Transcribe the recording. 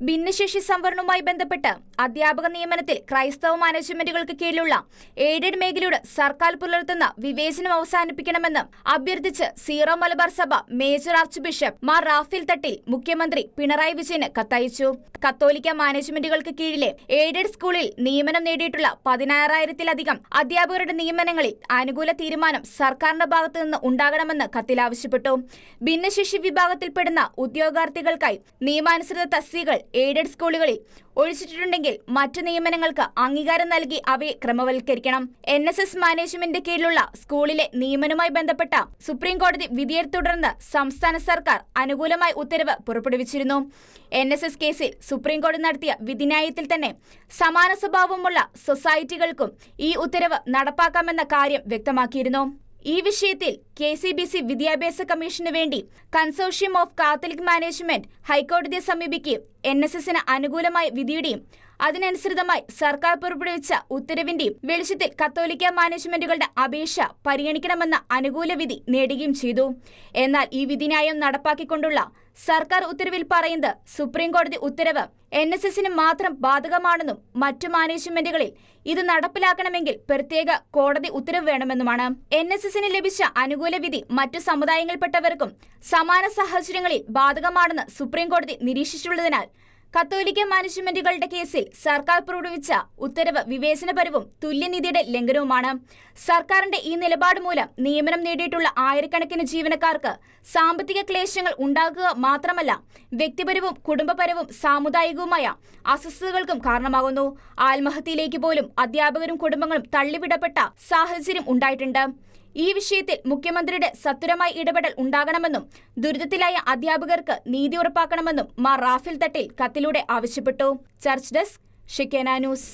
ഭിന്നശേഷി സംവരണവുമായി ബന്ധപ്പെട്ട് അധ്യാപക നിയമനത്തിൽ ക്രൈസ്തവ മാനേജ്മെന്റുകൾക്ക് കീഴിലുള്ള എയ്ഡഡ് മേഖലയോട് സർക്കാർ പുലർത്തുന്ന വിവേചനം അവസാനിപ്പിക്കണമെന്ന് അഭ്യർത്ഥിച്ച് സീറോ മലബാർ സഭ major archbishop Mar Raphael Thattil മുഖ്യമന്ത്രി പിണറായി വിജയന് കത്തയച്ചു. കത്തോലിക്ക മാനേജ്മെന്റുകൾക്ക് കീഴിലെ എയ്ഡഡ് സ്കൂളിൽ നിയമനം നേടിയിട്ടുള്ള പതിനാറായിരത്തിലധികം അധ്യാപകരുടെ നിയമനങ്ങളിൽ അനുകൂല തീരുമാനം സർക്കാരിന്റെ ഭാഗത്തു നിന്ന് ഉണ്ടാകണമെന്ന് കത്തിൽ ആവശ്യപ്പെട്ടു. ഭിന്നശേഷി വിഭാഗത്തിൽപ്പെടുന്ന ഉദ്യോഗാർത്ഥികൾക്കായി നിയമാനുസൃത തസ്തികൾ എയ്ഡഡ് സ്കൂളുകളിൽ ഒഴിച്ചിട്ടുണ്ടെങ്കിൽ മറ്റു നിയമനങ്ങൾക്ക് അംഗീകാരം നൽകി അവയെ ക്രമവൽക്കരിക്കണം. എൻ എസ് എസ് മാനേജ്മെന്റ് കീഴിലുള്ള സ്കൂളിലെ നിയമനവുമായി ബന്ധപ്പെട്ട സുപ്രീം കോടതി വിധിയെ തുടർന്ന് സംസ്ഥാന സർക്കാർ അനുകൂലമായി ഉത്തരവ് പുറപ്പെടുവിച്ചിരുന്നു. എൻ എസ് എസ് കേസിൽ സുപ്രീം കോടതി നടത്തിയ വിധിന്യായത്തിൽ തന്നെ സമാന സ്വഭാവമുള്ള സൊസൈറ്റികൾക്കും ഈ ഉത്തരവ് നടപ്പാക്കാമെന്ന കാര്യം വ്യക്തമാക്കിയിരുന്നു. ഈ വിഷയത്തിൽ കെ സി ബി സി വിദ്യാഭ്യാസ കമ്മീഷന് വേണ്ടി കൺസോർഷ്യം ഓഫ് കാത്തലിക് മാനേജ്മെന്റ് ഹൈക്കോടതിയെ സമീപിക്കുകയും എൻ എസ് എസിന് അനുകൂലമായ വിധിയുടെയും അതിനനുസൃതമായി സർക്കാർ പുറപ്പെടുവിച്ച ഉത്തരവിന്റെയും വെളിച്ചത്തിൽ കത്തോലിക്ക മാനേജ്മെന്റുകളുടെ അപേക്ഷ പരിഗണിക്കണമെന്ന അനുകൂല വിധി നേടുകയും ചെയ്തു. എന്നാൽ ഈ വിധിന്യായം നടപ്പാക്കിക്കൊണ്ടുള്ള സർക്കാർ ഉത്തരവിൽ പറയുന്നത് സുപ്രീംകോടതി ഉത്തരവ് എൻ എസ് എസിന് മാത്രം ബാധകമാണെന്നും മറ്റു മാനേജ്മെന്റുകളിൽ ഇത് നടപ്പിലാക്കണമെങ്കിൽ പ്രത്യേക കോടതി ഉത്തരവ് വേണമെന്നുമാണ്. എൻ എസ് എസിന് ലഭിച്ച അനുകൂല വിധി മറ്റു സമുദായങ്ങളിൽപ്പെട്ടവർക്കും സമാന സാഹചര്യങ്ങളിൽ ബാധകമാണെന്ന് സുപ്രീംകോടതി നിരീക്ഷിച്ചുള്ളതിനാൽ കത്തോലിക്ക മാനേജ്മെന്റുകളുടെ കേസിൽ സർക്കാർ പുറപ്പെടുവിച്ച ഉത്തരവ് വിവേചനപരവും തുല്യനീതിയുടെ ലംഘനവുമാണ്. സർക്കാരിന്റെ ഈ നിലപാട് മൂലം നിയമനം നേടിയിട്ടുള്ള ആയിരക്കണക്കിന് ജീവനക്കാർക്ക് സാമ്പത്തിക ക്ലേശങ്ങൾ ഉണ്ടാകുക മാത്രമല്ല വ്യക്തിപരവും കുടുംബപരവും സാമുദായികവുമായ അസ്വസ്ഥതകൾക്കും കാരണമാകുന്നു. ആത്മഹത്യയിലേക്ക് പോലും അധ്യാപകരും കുടുംബങ്ങളും തള്ളിവിടപ്പെട്ട സാഹചര്യം ഉണ്ടായിട്ടുണ്ട്. ഈ വിഷയത്തിൽ മുഖ്യമന്ത്രിയുടെ സത്വരമായ ഇടപെടൽ ഉണ്ടാകണമെന്നും ദുരിതത്തിലായ അധ്യാപകർക്ക് നീതി ഉറപ്പാക്കണമെന്നും മാർ റാഫേൽ തട്ടിൽ കത്തിലൂടെ ആവശ്യപ്പെട്ടു. ചർച്ച് ഡെസ്ക് ഷിക്കേന ന്യൂസ്.